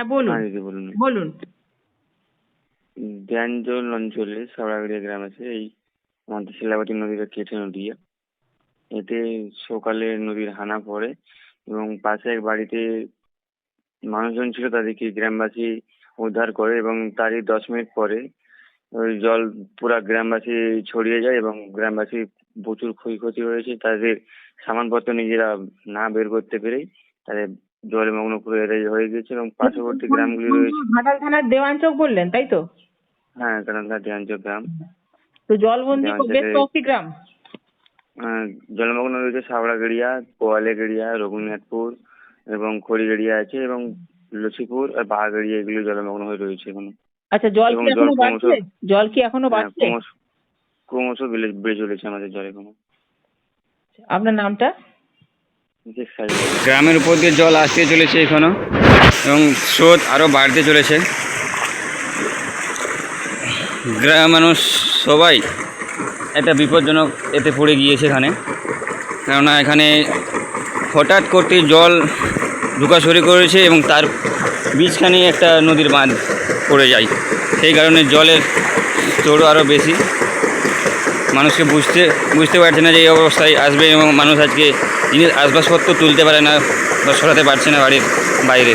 হ্যাঁ বলুন। বলুন। অঞ্চলে সাবড়াগড়িয়া গ্রাম আছে এই আমাদের শিলাবতী নদীটা কেটে নদী। এতে সকালে নদীর হানা পড়ে এবং পাশে এক বাড়িতে মানুষজন ছিল তাদেরকে গ্রামবাসী উদ্ধার করে এবং তারই দশ মিনিট পরে ওই জল পুরা গ্রামবাসী ছড়িয়ে যায় এবং গ্রামবাসী প্রচুর ক্ষয়ক্ষতি হয়েছে। তাদের সামানপত্র নিজেরা না বের করতে পেরেই তাদের জলে মগ্ন পুরো এরাই হয়ে গেছে এবং পার্শ্ববর্তী গ্রামগুলি রয়েছে। ঘাটাল থানার দেওয়ানচক বললেন তাই তো? হ্যাঁ কারণটা ধ্যানচক গ্রাম। তো জলবন্দি বেশ কয়েকটি গ্রাম। আহ, জলমগ্ন রয়েছে সাবড়াগড়িয়া কোয়ালেগড়িয়া রঘুনাথপুর এবং খড়িগড়িয়া আছে এবং লক্ষ্মীপুর আর বাহাগড়িয়া এগুলো জলমগ্ন হয়ে রয়েছে এখন। আচ্ছা জল কি এখনও বাড়ছে? জল কি এখনও হ্যাঁ, বাড়ছে? ক্রমশ বেড়ে চলেছে আমাদের জল এখনও। আপনার নামটা? গ্রামের উপর দিয়ে জল আসতে চলেছে এখনও এবং স্রোত আরও বাড়তে চলেছে। গ্রাম মানুষ সবাই একটা বিপজ্জনক এতে পড়ে গিয়েছে এখানে। কেননা এখানে হঠাৎ করতে জল ঢুকা শুরু করেছে এবং তার বীজখানে একটা নদীর বাঁধ পড়ে যায়। সেই কারণে জলের স্তরও আরও বেশি। মানুষকে বুঝতে বুঝতে পারছে না যে এই অবস্থায় আসবে এবং মানুষ আজকে জিনিস আসবাবপত্র তুলতে পারে না বা সরাতে পারছে না বাড়ির বাইরে।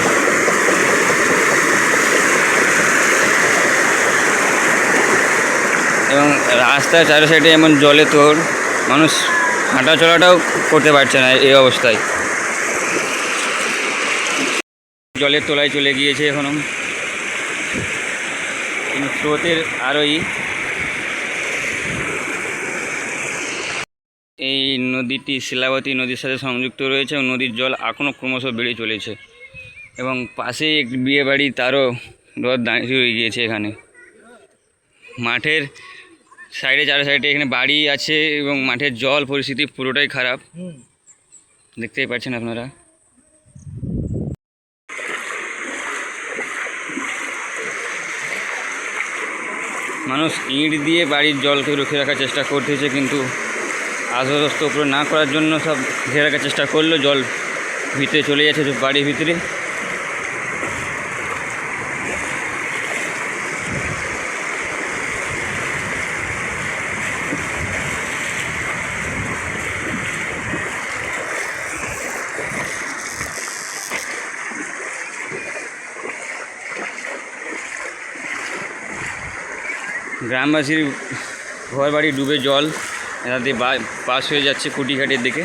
এবং রাস্তার চারি সাইডে এমন জলে তোর মানুষ হাঁটা চলাটাও করতে পারছে না এই অবস্থায়। জলের তলায় চলে গিয়েছে এখনও কিন্তু স্রোতের আরোই এই নদীটি শিলাবতী নদীর সাথে সংযুক্ত রয়েছে এবং নদীর জল এখনও ক্রমশ বেড়ে চলেছে এবং পাশেই একটি বিয়ে বাড়ি, তারও রথ দাঁড়িয়ে রয়ে গিয়েছে এখানে। মাঠের সাইডে, চার সাইডে এখানে বাড়ি আছে এবং মাঠের জল পরিস্থিতি পুরোটাই খারাপ। দেখতেই পাচ্ছেন আপনারা। মানুষ ইঁট দিয়ে বাড়ির জলকে রুখে রাখার চেষ্টা করতেছে, কিন্তু আস্বাস্ত উপরে না করার জন্য সব ঘিরে রাখার চেষ্টা করল, জল ভিতরে চলে যাচ্ছে বাড়ির ভিতরে। গ্রামবাসীর ঘর বাড়ি ডুবে জল। এনাতে পাস হয়ে যাচ্ছে কুটিঘাটের দিকে।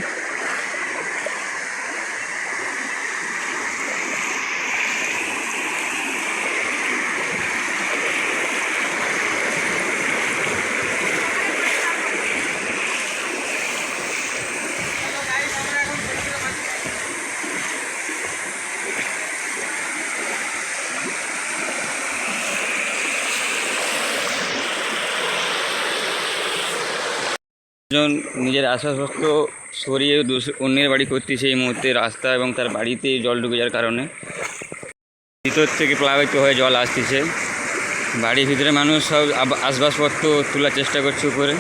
জন নিজের আসবাবপত্র সরিয়ে অন্যের বাড়ি করতেছে এই মুহূর্তে রাস্তা এবং তার বাড়িতে জল ঢুকে যাওয়ার কারণে। ভিতর থেকে প্লাবিত হয়ে জল আসতেছে। বাড়ির ভিতরে মানুষ সব আসবাসপত্র তোলার চেষ্টা করছে উপরে।